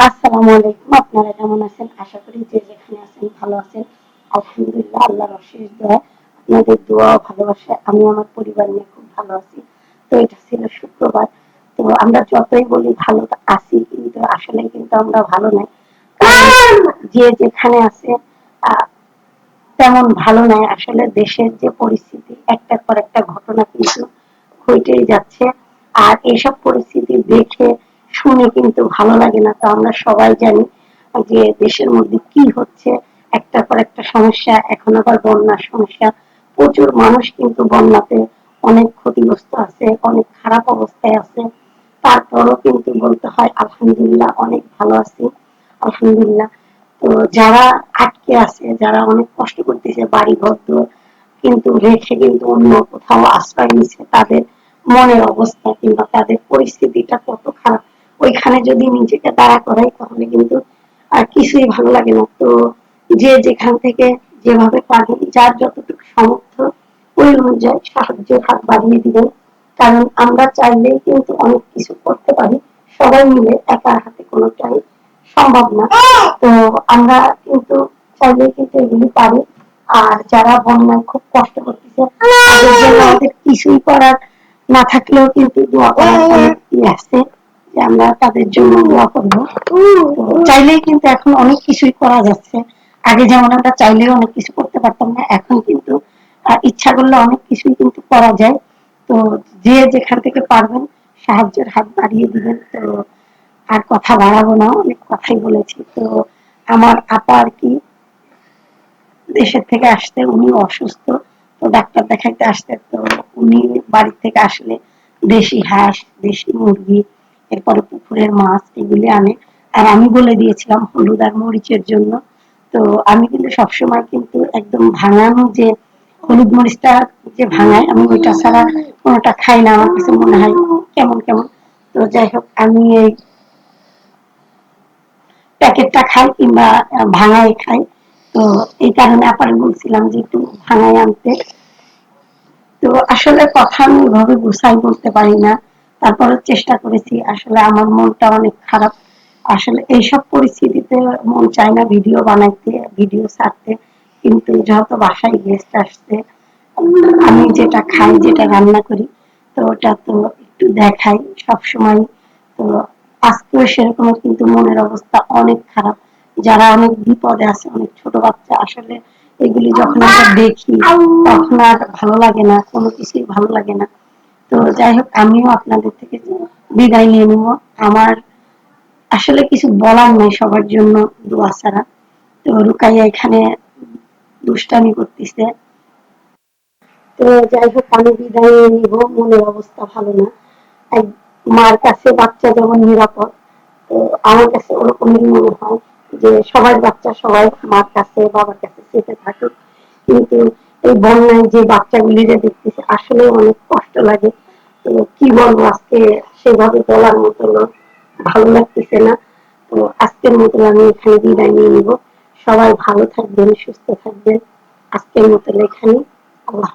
আলাইকুম, আপনারা কেমন আছেন? আশা করি যে যেখানে আছেন ভালো আছেন। আলহামদুলিল্লাহ, আল্লাহর অশেষ দোয়া আপনাদের দোয়া আমি আমার পরিবার নিয়ে খুব ভালো আছি। তো এটা ছিল শুক্রবার। তো আমরা যতই বলি ভালো আছি, কিন্তু আসলে কিন্তু আমরা ভালো নাই। যে যেখানে আছে তেমন ভালো নাই। আসলে দেশের যে পরিস্থিতি, একটার পর একটা ঘটনা কিন্তু ঘটেই যাচ্ছে। আর এইসব পরিস্থিতি দেখে শুনে কিন্তু ভালো লাগে না। তো আমরা সবাই জানি যে দেশের মধ্যে কি হচ্ছে, একটার পর একটা সমস্যা, এখন আবার বন্যার সমস্যা। প্রচুর মানুষ কিন্তু বন্যাতে অনেক ক্ষতিগ্রস্ত আছে, অনেক খারাপ অবস্থায় আছে। তারপরও কিন্তু বলতে হয়, আলহামদুলিল্লাহ অনেক ভালো আছি। আলহামদুলিল্লাহ। তো যারা আটকে আছে, যারা অনেক কষ্ট করতেছে বাড়ি ঘর কিন্তু রেখে কিন্তু অন্য কোথাও আশ্রয় নিচ্ছে, তাদের মনের অবস্থা কিংবা তাদের পরিস্থিতিটা কত ওইখানে যদি নিজেকে দাঁড়া করাই, তাহলে কিন্তু আর কিছুই ভালো লাগে না। তো যে যেখান থেকে যেভাবে পারেন যার যতটুকু সামর্থ্য, ওই অনুযায়ী সাহায্যের হাত বাড়িয়ে দিবেন কারণ আমরা চাইলেই কিন্তু অনেক কিছু করতে পারি। সবাই মিলে একার হাতে কোনোটাই সম্ভব না। তো আমরা কিন্তু চাইলে কিন্তু এগুলি পারি। আর যারা বন্যায় খুব কষ্ট করতেছে, তাদের জন্য আমাদের কিছুই করার না থাকলেও কিন্তু দোয়া করার অনেক আছে। যে আমরা তাদের জন্য দোয়া করব। তো চাইলেই কিন্তু এখন অনেক কিছুই করা যাচ্ছে। আগে যেমন আমরা চাইলেও অনেক কিছু করতে পারতাম না, এখন কিন্তু ইচ্ছা করলে অনেক কিছুই কিন্তু করা যায়। তো যে যেখান থেকে পারবেন সাহায্যের হাত বাড়িয়ে দিবেন। তো আর কথা বাড়াবো না, অনেক কথাই বলেছি। তো আমার আপা আর কি দেশের থেকে আসতে, উনি অসুস্থ। তো ডাক্তার দেখাইতে আসতে, তো উনি বাড়ি থেকে আসলে দেশি হাঁস, দেশি মুরগি এরপরে পুকুরের মাছ এগুলি আনে। আর আমি বলে দিয়েছিলাম হলুদ আর মরিচের জন্য। তো আমি কিন্তু সবসময় কিন্তু একদম ভাঙানো যে হলুদ মরিচটা যে ভাঙায়, আমি ওইটা ছাড়া কোনোটা খাই না। আমার কাছে মনে হয় কেমন কেমন। তো যাই হোক, আমি এই প্যাকেটটা খাই কিংবা ভাঙায় খাই। তো এই কারণে আপারে বলছিলাম যে একটু ভাঙায় আনতে। তো আসলে কথা আমি ওইভাবে গুছাই বলতে পারি না। তারপরে চেষ্টা করেছি। আসলে আমার মনটা অনেক খারাপ। আসলে এইসব পরিস্থিতিতে মন চায় না ভিডিও বানাইতে, ভিডিও ছাড়তে। কিন্তু যেহেতু বাসায় গেস্ট আসছে, আমি যেটা খাই, যেটা রান্না করি, তো ওটা তো একটু দেখাই সব সময় তো আজকেও সেরকম কিন্তু মনের অবস্থা অনেক খারাপ। যারা অনেক বিপদে আছে, অনেক ছোট বাচ্চা, আসলে এগুলি যখন আমরা দেখি, তখন আর ভালো লাগে না, কোনো কিছুই ভালো লাগে না। যাই হোক, আমিও আপনাদের থেকে বিদায় নিয়ে নিব। আমার আসলে কিছু বলার নাই সবার জন্য দোয়া ছাড়া। তো রুকাইয়া এখানে দুষ্টামি করতেছে। তো যাই হোক, আমি বিদায় নিয়ে নিব। মনের অবস্থা ভালো না। মার কাছে বাচ্চা যেমন নিরাপদ, তো আমার কাছে ওরকমই মনে হয় যে সবার বাচ্চা সবাই মার কাছে, বাবার কাছে সেফে থাকুক। কিন্তু এই বন্যায় যে বাচ্চাগুলি যে দেখতেছে আসলে অনেক কষ্ট লাগে। বলব আজকে সেভাবে বলার মতো না, ভালো লাগতেছে না। তো আজকের মতো আমি এখানে বিদায় নিয়ে নিব। সবাই ভালো থাকবেন সুস্থ থাকবেন। আজকের মতো এখানে আল্লাহ।